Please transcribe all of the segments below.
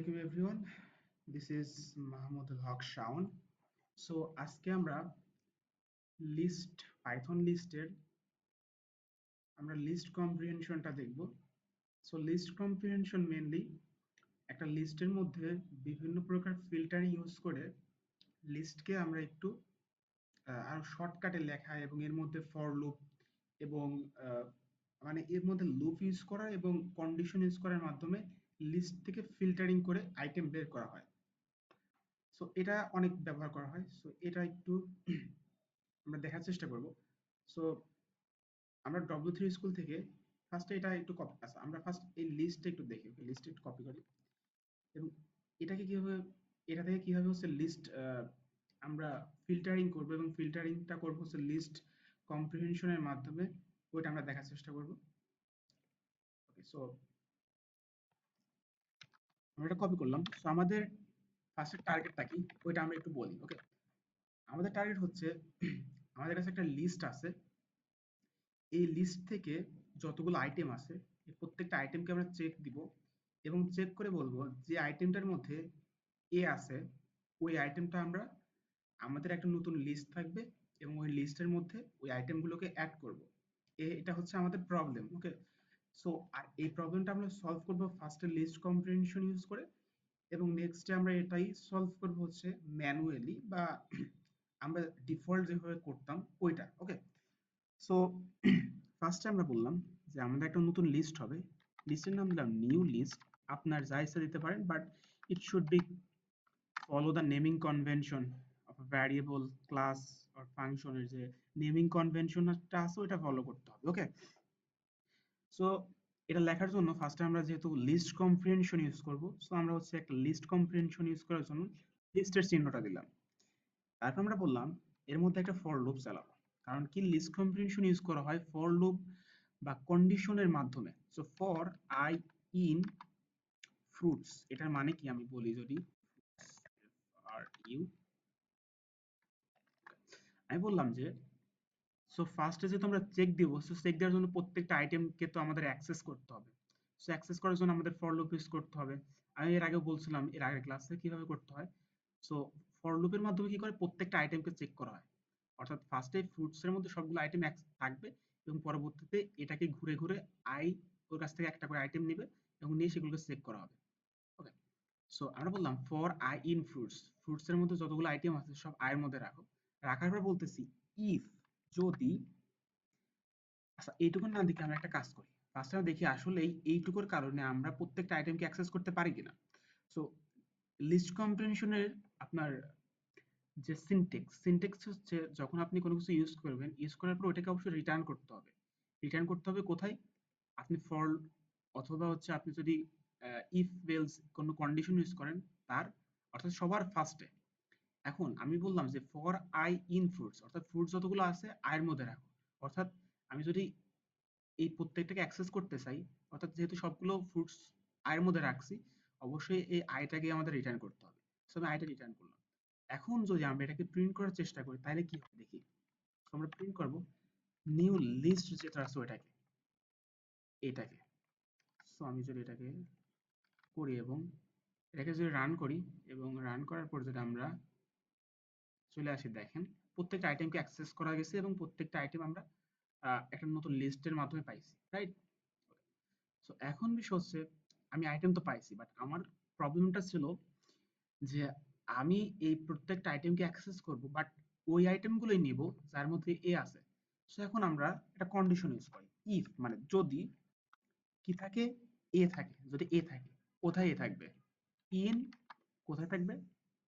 আলাইকুম everyone. This is Mahmudul Haque Shaon so আজকে আমরা লিস্ট পাইথন লিস্টের আমরা লিস্ট কম্প্রিহেনশনটা দেখব। সো লিস্ট কম্প্রিহেনশন মেনলি একটা লিস্টের মধ্যে বিভিন্ন প্রকার ফিল্টার ইউজ করে লিস্টকে আমরা একটু আরও শর্টকাটে লেখা এবং এর মধ্যে ফর লুপ এবং মানে এর মধ্যে লুপ ইউজ করা এবং কন্ডিশন ইউজ করার মাধ্যমে লিস্ট থেকে ফিল্টারিং করে আইটেম বের করা হয়। সো এটা অনেক ব্যবহার করা হয়। সো এটা একটু আমরা দেখার চেষ্টা করব। সো আমরা ডব্লিউ থ্রি স্কুল থেকে ফার্স্টে এটা একটু কপি আচ্ছা আমরা ফার্স্ট এই লিস্টটা একটু দেখি। লিস্ট একটু কপি করি। এবং এটাকে কীভাবে, এটা থেকে কীভাবে হচ্ছে লিস্ট আমরা ফিল্টারিং করব এবং ফিল্টারিংটা করব হচ্ছে লিস্ট কম্প্রিহেনশনের মাধ্যমে। ওইটা আমরা দেখার চেষ্টা করব। ওকে সো আমরা এটা কপি করলাম। সো আমাদের ফার্স্টের টার্গেটটা কি? ওইটা আমরা একটু বলি ওকে আমাদের টার্গেট হচ্ছে, আমাদের কাছে একটা লিস্ট আছে। এই লিস্ট থেকে যতগুলো আইটেম আছে, এই প্রত্যেকটা আইটেমকে আমরা চেক দিব এবং চেক করে বলব যে আইটেমটার মধ্যে এ আছে, ওই আইটেমটা আমরা, আমাদের একটা নতুন লিস্ট থাকবে এবং ওই লিস্টের মধ্যে ওই আইটেমগুলোকে অ্যাড করব। এটা হচ্ছে আমাদের প্রবলেম ওকে সো আর এই প্রবলেমটা আমরা সলভ করব ফার্স্টে লিস্ট কম্প্রিহেনশন ইউজ করে এবং নেক্সটে আমরা এটাই সলভ করব হচ্ছে ম্যানুয়ালি বা আমরা ডিফল্ট যেভাবে করতাম ওইটা ওকে সো ফার্স্টে আমরা বললাম যে আমাদের একটা নতুন লিস্ট হবে। লিস্টের নাম দিলাম নিউ লিস্ট আপনার যা ইচ্ছা দিতে পারেন but it should be follow the naming convention of variable class or ফাংশনের যে নেমিং কনভেনশনটা আছে ওটা ফলো করতে হবে ওকে সো এটা লেখার জন্য ফার্স্টে আমরা যেহেতু লিস্ট কম্প্রিহেনশন ইউজ করব সো আমরা হচ্ছে একটা লিস্ট কম্প্রিহেনশন ইউজ করার জন্য লিস্টের চিহ্নটা দিলাম তারপর আমরা বললাম এর মধ্যে একটা ফর লুপ চালাবো কারণ কি লিস্ট কম্প্রিহেনশন ইউজ করা হয় ফর লুপ বা কন্ডিশনের মাধ্যমে so for i in fruits এটার মানে কি আমি বলি যদি আর ইউ আমি বললাম যে সো ফার্স্টে যেহেতু আমরা চেক দিব সো চেক দেওয়ার জন্য প্রত্যেকটা আইটেমকে তো আমাদের অ্যাক্সেস করতে হবে। সো অ্যাক্সেস করার জন্য আমাদের ফর লুপ ইউজ করতে হবে। আমি এর আগে বলছিলাম, এর আগের ক্লাসে কীভাবে করতে হয়? সো ফর লুপের মাধ্যমে কি করে? প্রত্যেকটা আইটেমকে চেক করা হয়। অর্থাৎ ফার্স্টে ফ্রুটস এর মধ্যে সবগুলো আইটেম থাকবে এবং পরবর্তীতে এটাকে ঘুরে ঘুরে আই ওর কাছ থেকে একটা করে আইটেম নেবে এবং নিয়ে সেগুলোকে চেক করা হবে। ওকে সো আমরা বললাম for i in fruits fruits এর মধ্যে যতগুলো আইটেম আছে সব আয়ের মধ্যে রাখো। রাখার পর বলতেছি ইফ যদি আচ্ছা এইটুকু না দেখে আমরা একটা কাজ করি। ফার্স্টে আমরা দেখি আসলে এইটুকুর কারণে আমরা প্রত্যেকটা আইটেমকে অ্যাক্সেস করতে পারি কিনা। সো লিস্ট কম্প্রিহেনশনের আপনার যে সিনটেক্স সিনটেক্স হচ্ছে যখন আপনি কোনো কিছু ইউজ করবেন ইউজ করার পর ওটাকে অবশ্যই রিটার্ন করতে হবে। রিটার্ন করতে হবে কোথায়? আপনি ফর অথবা হচ্ছে আপনি যদি ইফ বেলস কোনো কন্ডিশন ইউজ করেন, তার অর্থাৎ সবার ফার্স্টে এখন আমি বললাম যে ফর আই ইন ফ্রুটস অর্থাৎ ফ্রুটস যতগুলো আছে আয়ের মধ্যে রাখো। অর্থাৎ আমি যদি এই প্রত্যেকটাকে অ্যাক্সেস করতে চাই, অর্থাৎ যেহেতু সবগুলো ফ্রুটস আয়ের মধ্যে রাখছি, অবশ্যই এই আয়টাকে আমাদের রিটার্ন করতে হবে। সো আমি আয়টা রিটার্ন করলাম। এখন যদি আমরা এটাকে প্রিন্ট করার চেষ্টা করি, তাহলে কি হবে দেখি? আমরা প্রিন্ট করব নিউ লিস্ট যেটা আছে ওইটাকে। এটাকে। সো আমি যদি এটাকে করি এবং এটাকে যদি রান করি এবং রান করার পর যদি আমরা চলে আসি। দেখেন, প্রত্যেকটা আইটেমকে অ্যাক্সেস করা গেছে এবং প্রত্যেকটা আইটেম আমরা একটা নতুন লিস্টের মাধ্যমে পাইছি রাইট সো এখন বিষয় হচ্ছে, আমি আইটেম তো পাইছি বাট আমার প্রবলেমটা ছিল যে আমি এই প্রত্যেকটা আইটেমকে অ্যাক্সেস করব বাট ওই আইটেমগুলোই নিব যার মধ্যে এ আছে। সো এখন আমরা একটা কন্ডিশন ইউজ করি। ইফ মানে যদি কি থাকে? এ থাকে। যদি এ থাকে, কোথায় এ থাকবে? ইন কোথায় থাকবে?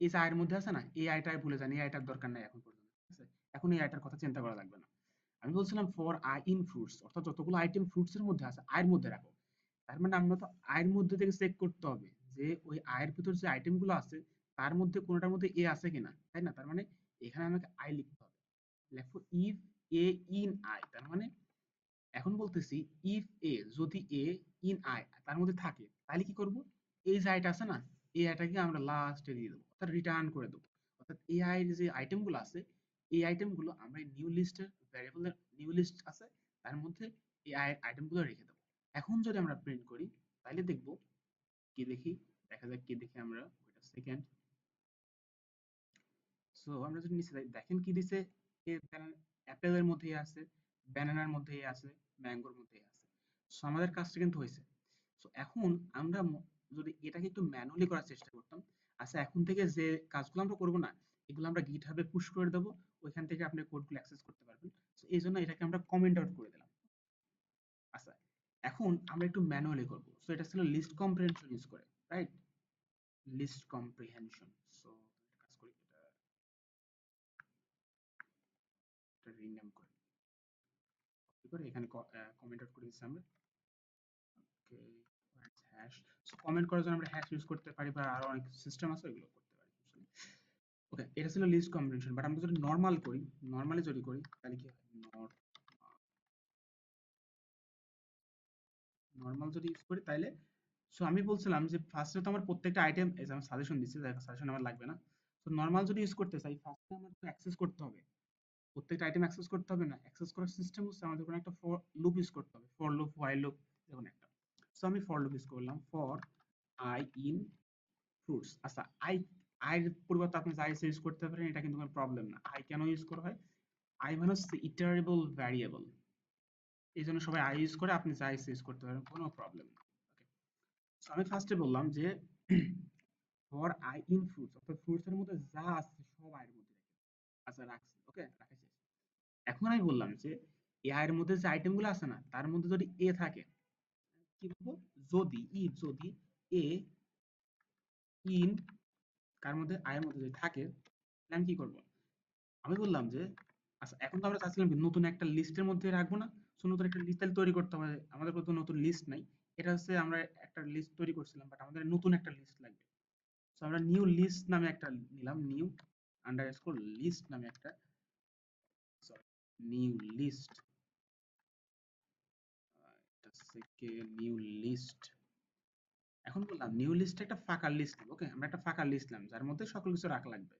এই যে আয়ের মধ্যে আছে না? এই আয়টা ভুলে যান। এই আয়টার দরকার নাই এখন পর্যন্ত, ঠিক আছে? এখন এই আয়টার কথা চিন্তা করা লাগবে না। আমি বলছিলাম ফর আই ইন ফ্রুটস অর্থাৎ যতগুলো আইটেম ফ্রুটস এর মধ্যে আছে আয়ের মধ্যে রাখো। তার মানে আমরা তো আয়ের মধ্যে থেকে চেক করতে হবে যে ওই আয়ের ভিতর যে আইটেমগুলো আছে, তার মধ্যে কোনটার মধ্যে এ আছে কিনা, তাই না? তার মানে এখানে আমাকে আই লিখতে হবে। লেখো ইফ এ ইন আই তার মানে এখন বলতেছি ইফ এ যদি এ ইন আই তার মধ্যে থাকে, তাহলে কি করব? এই যে আইটা আছে না এই আইটাকে আমরা লাস্টে দিয়ে দেবো, অর্থাৎ রিটার্ন করে দেবো। অর্থাৎ আই যে আইটেমগুলো আছে, এই আইটেমগুলো আমরা নিউ লিস্টের ভ্যারিয়েবলের নিউ লিস্ট আছে, তার মধ্যে এই আইটেমগুলো রেখে দেবো। এখন যদি আমরা প্রিন্ট করি তাহলে দেখব কি দেখি, দেখা যাক কি দেখি আমরা ওইটা সেকেন্ড সো আমরা যদি নিচে দেখেন কি দিছে অ্যাপেলের মধ্যেই আছে ব্যানানার মধ্যেই আছে ম্যাঙ্গোর মধ্যেই আছে। সো আমাদের কাজটা কিন্তু হয়েছে। সো এখন আমরা যদি এটাকে একটু ম্যানুয়ালি করার চেষ্টা করতাম আচ্ছা এখন থেকে যে কাজগুলো আমরা করব না, এগুলো আমরা গিটহাবে পুশ করে দেবো, ওইখান থেকে আপনি কোডগুলো অ্যাক্সেস করতে পারবেন। এই জন্য এটাকে আমরা কমেন্ট আউট করে দিলাম। আচ্ছা এখন আমরা একটু ম্যানুয়ালি করব। সো এটা ছিল লিস্ট কম্প্রিহেনশন ইউজ করে রাইট লিস্ট কম্প্রিহেনশন সো কাজ করি, এটা এটা রিনেম করি কপি করে এখানে কমেন্ট আউট করে দিচ্ছি আমরা। ওকে হ্যাশ কমেন্ট করার জন্য আমরা হ্যাশ ইউজ করতে পারি বা আরও অনেক সিস্টেম আছে, ওইগুলো করতে পারি ওকে এটা ছিল লিস্ট কম্বিনেশন বাট আমরা যদি নর্মাল করি নর্মালি যদি করি, তাহলে কি হয়? নর্মাল যদি ইউজ করি, তাহলে সো আমি বলছিলাম যে ফার্স্টে তো আমার প্রত্যেকটা আইটেম আমি সাজেশন দিচ্ছি সাজেশন আমার লাগবে না। তো নর্মাল যদি ইউজ করতে চাই ফার্স্টে আমার তো অ্যাক্সেস করতে হবে। প্রত্যেকটা আইটেম অ্যাক্সেস করতে হবে না? অ্যাক্সেস করার সিস্টেম হচ্ছে আমাদের কোনো একটা ফর লুপ ইউজ করতে হবে। ফর লুপ হোয়াইল লুপ যেমন একটা। সো আমি ফর লুপ ইউজ করলাম। ফর আই ইন ফ্রুটস আচ্ছা আই আইয়ের পরিবর্তে আপনি যা ইউজ করতে পারেন, এটা কিন্তু কোনো প্রবলেম না। আই কেন ইউজ করা হয়? আই মানে হচ্ছে ইটারেবল ভ্যারিয়েবল এই জন্য সবাই আই ইউজ করে আপনি যা ইউজ করতে পারেন, কোনো প্রবলেম না। সো আমি ফার্স্টে বললাম যে ফর আই ইন ফ্রুটস অর্থাৎ ফ্রুটস এর মধ্যে যা আছে, সব আয়ের মধ্যে রেখে আচ্ছা রাখছি। ওকে রাখা শেষ। এখন আমি বললাম যে এ আয়ের মধ্যে যে আইটেমগুলো আছে না, তার মধ্যে যদি এ থাকে কি বলব? যদি ই যদি এ ইন কার মধ্যে আয়ের মধ্যে যদি থাকে, তাহলে আমি কি করব? আমি বললাম যে আচ্ছা এখন তো আমরা চাচ্ছিলাম নতুন একটা লিস্টের মধ্যে রাখব না? সো নতুন একটা লিস্ট তাহলে তৈরি করতে হবে। আমাদের তো নতুন লিস্ট নাই। এটা হচ্ছে আমরা একটা লিস্ট তৈরি করছিলাম বাট আমাদের নতুন একটা লিস্ট লাগবে। সো আমরা নিউ লিস্ট নামে একটা নিলাম নিউ আন্ডারস্কোর লিস্ট নামে একটা সরি নিউ লিস্ট এখন বললাম নিউ লিস্টে একটা ফাঁকা লিস্ট ওকে আমরা একটা ফাঁকা লিস্ট নিলাম, যার মধ্যে সকল কিছু রাখা লাগবে।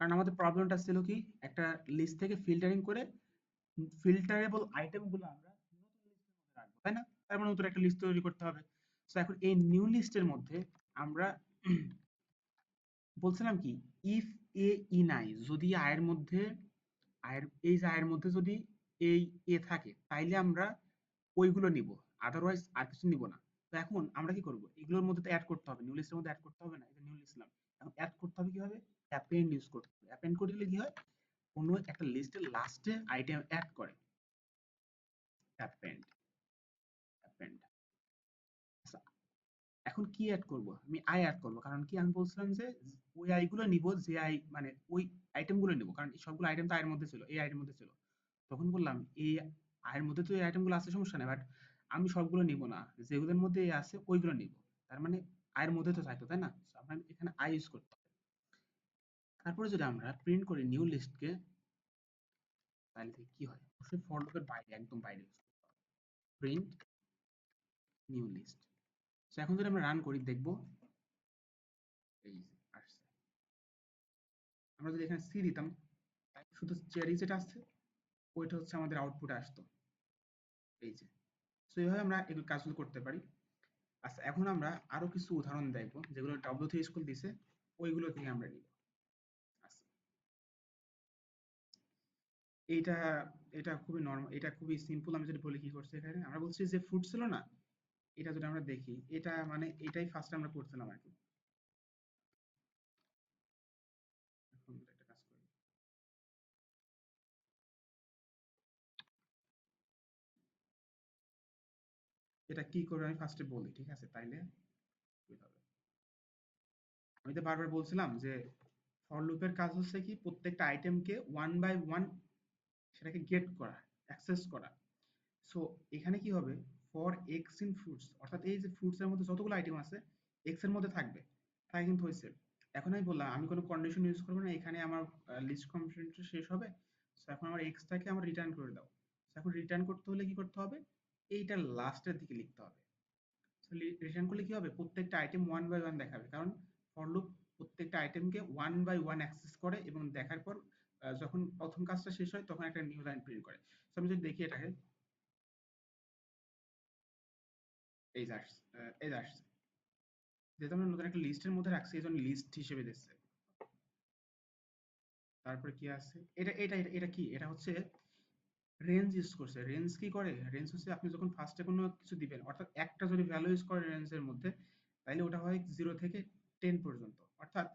কারণ আমাদের প্রবলেমটা ছিল কি? একটা লিস্ট থেকে ফিল্টারিং করে ফিল্টারেবল আইটেমগুলো আমরা রাখব, তাই না? তার মানে নতুন একটা লিস্ট তৈরি করতে হবে। সো এখন এই নিউ লিস্টের মধ্যে আমরা বলছিলাম কি? ইফ এ ইন আই যদি আয়ের মধ্যে আয়ের এই যে আয়ের মধ্যে যদি এই এ থাকে, তাইলে আমরা ওইগুলো নিব। আদারওয়াইজ আর কিছু নিব না। তো এখন আমরা কি করব? এগুলোর মধ্যে তো অ্যাড করতে হবে। নিউ লিস্টের মধ্যে অ্যাড করতে হবে না। এটা নিউ লিস্ট নাম এখন অ্যাড করতে হবে কীভাবে? অ্যাপেন্ড ইউজ করতে হবে। অ্যাপেন্ড করলে কি হয়? কোনো একটা লিস্টের লাস্টে আইটেম অ্যাড করে। অ্যাপেন্ড অ্যাপেন্ড আচ্ছা এখন কি অ্যাড করব? আমি আই অ্যাড করব। কারণ কি? আমি বলছিলাম যে ওই আই গুলো নিব, যে আই মানে ওই আইটেমগুলো নিব। কারণ সবগুলো আইটেম তো আয়ের মধ্যে ছিল। এই আইটের মধ্যে ছিল। তখন বললাম, এই আয়ের মধ্যে তো এই আইটেমগুলো আছে, সমস্যা নেই বাট আমি সবগুলো নিব না। যেগুলোর মধ্যে আছে, ওইগুলো নিব। তার মানে আয়ের মধ্যে তো থাকতো, তাই না? আপনার এখানে আই ইউজ করতে হবে। তারপরে যদি আমরা প্রিন্ট করি নিউ লিস্টকে তাহলে দেখি কি হয়? অবশ্যই ফর লুপের বাইরে, একদম বাইরে ইউজ করতে হবে। প্রিন্ট নিউ লিস্ট সো এখন যদি আমরা রান করি, দেখব এই আসছে। আমরা যদি এখানে সি দিতাম শুধু চেরি যেটা আসছে ওইটা হচ্ছে আমাদের আউটপুটে আসতো। এই যে। সো এইভাবে আমরা এগুলো কাজগুলো করতে পারি। আচ্ছা এখন আমরা আরও কিছু উদাহরণ দেখব, যেগুলো ডাব্লিউ থ্রি স্কুল দিছে, ওইগুলো থেকে আমরা নিব। আচ্ছা। এইটা, এটা খুবই নর্মাল এটা খুবই সিম্পল আমি যদি বলি কি করছে এখানে, আমরা বলছি যে ফুড ছিল না, এটা যদি আমরা দেখি, এটা মানে এটাই ফার্স্ট আমরা করছিলাম আর কি এখন একটা কাজ করি এটা কি করবে আমি ফার্স্টে বলি, ঠিক আছে? তাইলে আমি তো বারবার বলছিলাম যে ফর লুপের কাজ হচ্ছে কি, প্রত্যেকটা আইটেমকে ওয়ান বাই ওয়ান সেটাকে গেট করা অ্যাক্সেস করা। সো এখানে কি হবে? ফর এক্স ইন ফ্রুটস অর্থাৎ এই যে ফ্রুটস এর মধ্যে যতগুলো আইটেম আছে এক্সের মধ্যে থাকবে, তাই কিন্তু হয়েছে। এখন আমি বললাম, আমি কোনো কন্ডিশন ইউজ করব না, এখানে আমার লিস্ট কম্পিউটারটা শেষ হবে। সো এখন আমার এক্সটাকে আমার রিটার্ন করে দাও। এখন রিটার্ন করতে হলে কি করতে হবে? এইটার লাস্টের দিকে লিখতে হবে। রিটার্ন করলে কি হবে? প্রত্যেকটা আইটেম ওয়ান বাই ওয়ান দেখাবে। কারণ ফর লুপ প্রত্যেকটা আইটেমকে ওয়ান বাই ওয়ান অ্যাক্সেস করে এবং দেখার পর যখন প্রথম কাজটা শেষ হয়, তখন একটা নিউ লাইন প্রিন্ট করে। তো আমি যদি দেখি এটাকে। এই আসছে এই আসছে। যেহেতু আমরা নতুন একটা লিস্টের মধ্যে রাখছি এই জন্য লিস্ট হিসেবে দিচ্ছে। তারপরে কি আছে? এটা, এটা- এটা কি? এটা হচ্ছে রেঞ্জ ইউজ করছে। রেঞ্জ কি করে? রেঞ্জ হচ্ছে আপনি যখন ফার্স্টে কোনো কিছু দিবেন, অর্থাৎ একটা যদি ভ্যালু ইউজ করে রেঞ্জের মধ্যে তাহলে ওটা হয় জিরো থেকে টেন পর্যন্ত। অর্থাৎ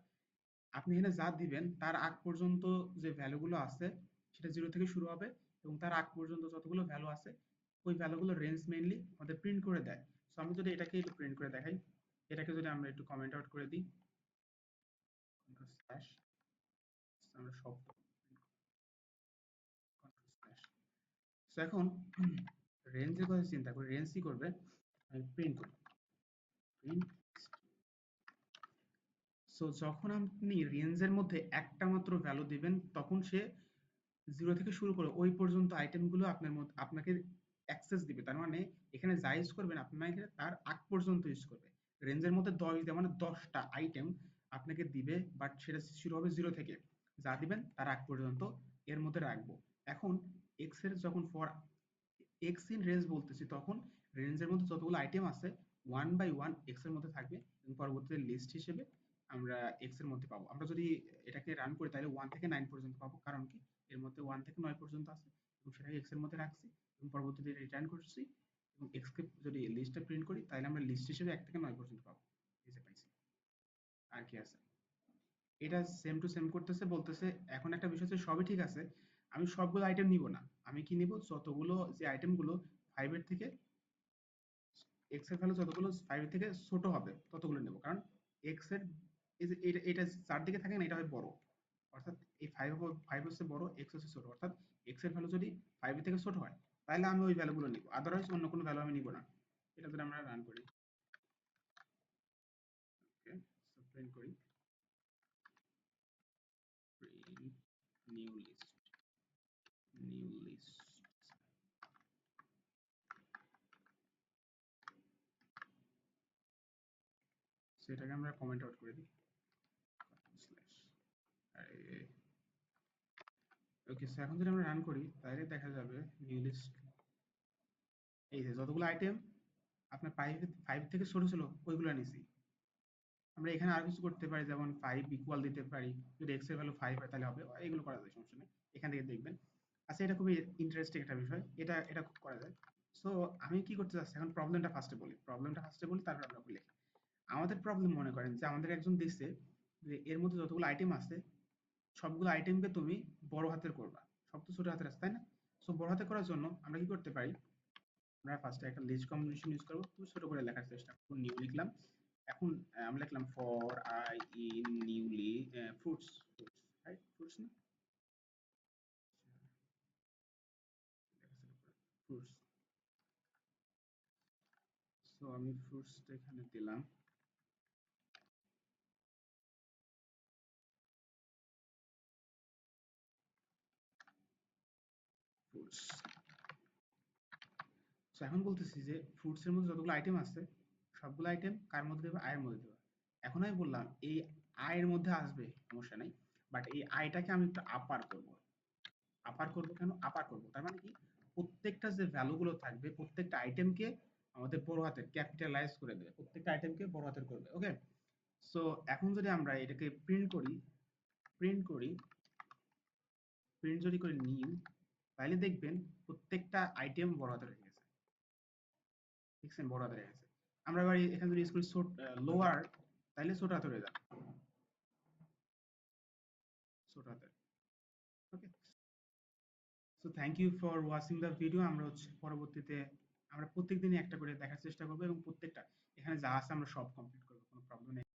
আপনি এখানে যা দিবেন, তার আগ পর্যন্ত যে ভ্যালুগুলো আছে, সেটা জিরো থেকে শুরু হবে এবং তার আগ পর্যন্ত যতগুলো ভ্যালু আছে, ওই ভ্যালুগুলো রেঞ্জ মেইনলি আমাদের প্রিন্ট করে দেয়। সো আমি যদি এটাকে একটু প্রিন্ট করে দেখাই, এটাকে যদি আমরা একটু কমেন্ট আউট করে দিই। আমরা সব এখন রেঞ্জের কথা চিন্তা করি রেঞ্জ কি করবে? আমি প্রিন্ট করি। প্রিন্ট সো যখন আপনি রেঞ্জের মধ্যে একটা মাত্র ভ্যালু দিবেন, তখন সে জিরো থেকে শুরু করে ওই পর্যন্ত আইটেমগুলো আপনার মধ্যে, আপনাকে অ্যাক্সেস দিবে। তার মানে এখানে যা ইউজ করবেন, আপনাকে তার আগ পর্যন্ত ইউজ করবে। রেঞ্জের মধ্যে দশ দেওয়া মানে দশটা আইটেম আপনাকে দিবে বাট সেটা শুরু হবে জিরো থেকে। যা দিবেন, তার আগ পর্যন্ত এর মধ্যে রাখব। এখন এক্সের যখন ফর এক্স ইন রেঞ্জ বলতেছি, তখন রেঞ্জের মধ্যে যতগুলো আইটেম আছে ওয়ান বাই ওয়ান এক্সের মধ্যে থাকবে। এবং পরবর্তীতে লিস্ট হিসেবে আমরা এক্সের মধ্যে পাবো। আমরা যদি এটাকে রান করি, তাহলে ওয়ান থেকে নাইন পর্যন্ত পাবো। কারণ কি? এর মধ্যে ওয়ান থেকে নয় পর্যন্ত আছে। এবং সেটাকে এক্সের মধ্যে রাখছি। এবং পরবর্তীতে রিটার্ন করছি। এবং এক্স কে যদি লিস্টে প্রিন্ট করি, তাহলে আমরা লিস্ট হিসেবে এক থেকে নয় পর্যন্ত পাবো। যে পাইছি। আর কি আছে? এটা সেম টু সেম করতেছে, বলতেছে, এখন একটা বিষয় হচ্ছে সবই ঠিক আছে। আমি সবগুলো আইটেম নিব না। আমি কি নিব? যতগুলো যে আইটেমগুলো ফাইভ এর থেকে এক্সের ভ্যালু যতগুলো ফাইভ এর থেকে ছোট হবে, ততগুলো নেব। কারণ এক্সের এটা এটা চারদিকে থাকে না, এটা হয় বড়। অর্থাৎ এই ফাইভ ফাইভ হচ্ছে বড় এক্স হচ্ছে ছোট। অর্থাৎ এক্সের ভ্যালু যদি ফাইভ এর থেকে ছোট হয়, তাহলে আমি ওই ভ্যালুগুলো নিব। আদারওয়াইজ অন্য কোনো ভ্যালু আমি নিব না। এটা যদি আমরা রান করি। প্রিন্ট করি। New list list সেটাকে আমরা কমেন্ট আউট করে দিই। ওকে সো এখন যদি আমরা রান করি, তাহলে দেখা যাবে নিউ লিস্ট এই যে যতগুলো আইটেম আপনার ফাইভ ফাইভ থেকে ছোট ছিল, ওইগুলো নিছি। আমরা এখানে আর কিছু করতে পারি, যেমন ফাইভ ইকুয়াল দিতে পারি। যদি এক্সের ভ্যালু ফাইভ হয়, তাহলে হবে। এগুলো করা যায়, সমস্যা নেই। এখান থেকে দেখবেন। আচ্ছা এটা খুবই ইন্টারেস্টিং একটা বিষয়। এটা এটা খুব করা যায়। সো আমি কি করতে চাচ্ছি? এখন প্রবলেমটা ফার্স্টে বলি। প্রবলেমটা ফার্স্টে বলি, তারপর আমরা বলি। আমাদের প্রবলেম মনে করেন যে, আমাদের একজন দিচ্ছে যে, এর মধ্যে যতগুলো আইটেম আছে, সবগুলো আইটেমকে তুমি বড় হাতের করবা। সব তো ছোট হাতের আছে, তাই না? সো বড় হাতে করার জন্য আমরা কি করতে পারি? আমরা ফার্স্টে একটা লিস্ট কম্বিনেশন ইউজ করব। খুব ছোট করে লেখার চেষ্টা করব নিউ লিখলাম। এখন আমরা লিখলাম for i in newly fruits right fruits না? ফ্রুটস সো আমি ফ্রুটসটা এখানে দিলাম। ফ্রুটস সো এখন বলতেছি যে ফ্রুটস এর মধ্যে যতগুলো আইটেম আছে, সবগুলো আইটেম কার মধ্যে দেবে? আয়ের মধ্যে দেবে। এখন আমি বললাম, এই আয়ের মধ্যে আসবে, সমস্যা নাই। বাট এই আয়টাকে আমি একটু আপার করব। আপার করব কেন? আপার করব। তার মানে কি? প্রত্যেকটা যে ভ্যালু গুলো থাকবে, প্রত্যেকটা আইটেমকে আমাদের বড় হাতের ক্যাপিটালাইজ করে দেবে, প্রত্যেকটা আইটেমকে বড় হাতের করবে ওকে সো এখন যদি আমরা এটাকে প্রিন্ট করি প্রিন্ট করি প্রিন্ট যদি করি নিউ তাহলে দেখবেন প্রত্যেকটা আইটেম বড় হাতের হয়ে গেছে। দেখছেন? বড় হাতের হয়ে গেছে। আমরা এবার এখানে যদি করি লোয়ার তাহলে ছোট হাতের হয়ে যাবে। ছোট হাতের। Thank you for watching the video আমরা হচ্ছে পরবর্তীতে আমরা প্রত্যেকদিনই একটা করে দেখার চেষ্টা করব এবং প্রত্যেকটা, এখানে যা আছে আমরা সব কমপ্লিট করব, কোনো প্রবলেম নেই।